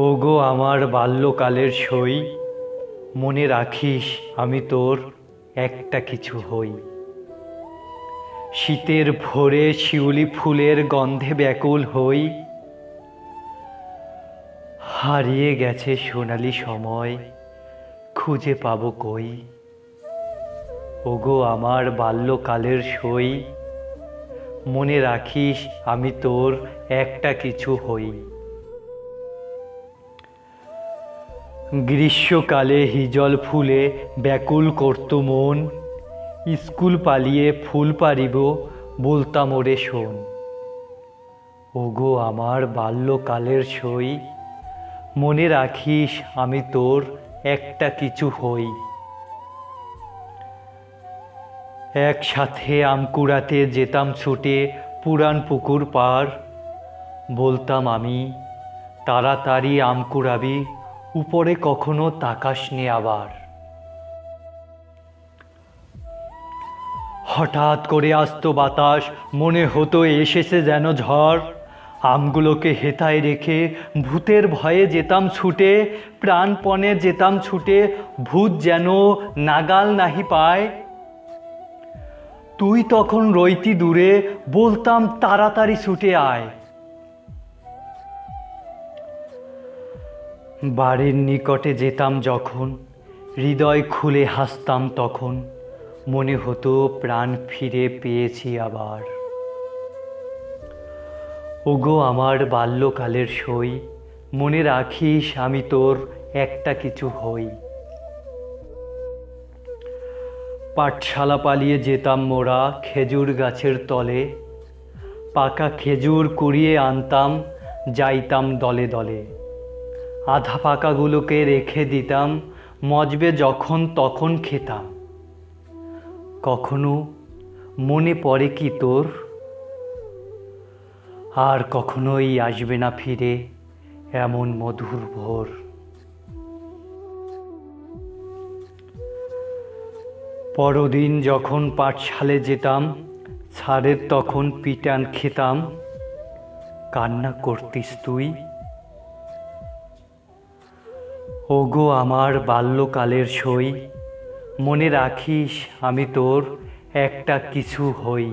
ওগো আমার বাল্যকালের সই, মনে রাখিস আমি তোর একটা কিছু হই। শীতের ভোরে শিউলি ফুলের গন্ধে ব্যাকুল হই। হারিয়ে গেছে সোনালি সময়, খুঁজে পাবো কই? ওগো আমার বাল্যকালের সই, মনে রাখিস আমি তোর একটা কিছু হই। গ্রীষ্মকালে হিজল ফুলে ব্যাকুল করত মন। স্কুল পালিয়ে ফুল পারিব বলতাম ওরে শোন। ওগো আমার বাল্যকালের সই, মনে রাখিস আমি তোর একটা কিছু হই। একসাথে আম কুড়াতে যেতাম ছুটে পুরান পুকুর পার, বলতাম আমি, তাড়াতাড়ি আম কুড়াবি উপরে কখনো তাকাস নে আবার। হঠাৎ করে আসতো বাতাস, মনে হতো এসেছে যেন ঝড়। আমগুলোকে হেতায় রেখে ভূতের ভয়ে যেতাম ছুটে, প্রাণপণে যেতাম ছুটে, ভূত যেন নাগাল নাহি পায়। তুই তখন রইতি দূরে, বলতাম তাড়াতাড়ি ছুটে আয়। বাড়ির নিকটে যেতাম যখন, হৃদয় খুলে হাসতাম তখন, মনে হতো প্রাণ ফিরে পেয়েছি আবার। ওগো আমার বাল্যকালের সই, মনে রাখিস আমি তোর একটা কিছু হই। পাঠশালা পালিয়ে যেতাম মোরা খেজুর গাছের তলে, পাকা খেজুর কুড়িয়ে আনতাম, যাইতাম দলে দলে। আধা পাকাগুলোকে রেখে দিতাম, মজবে যখন তখন খেতাম। কখনো মনে পড়ে কি তোর? আর কখনোই আসবে না ফিরে এমন মধুর ভোর। পরদিন যখন পাঠশালে যেতাম স্যারের তখন পিটান খেতাম, কান্না করতিস তুই? ওগো আমার বাল্যকালের সই মনে রাখিস আমি তোর একটা কিছু হই।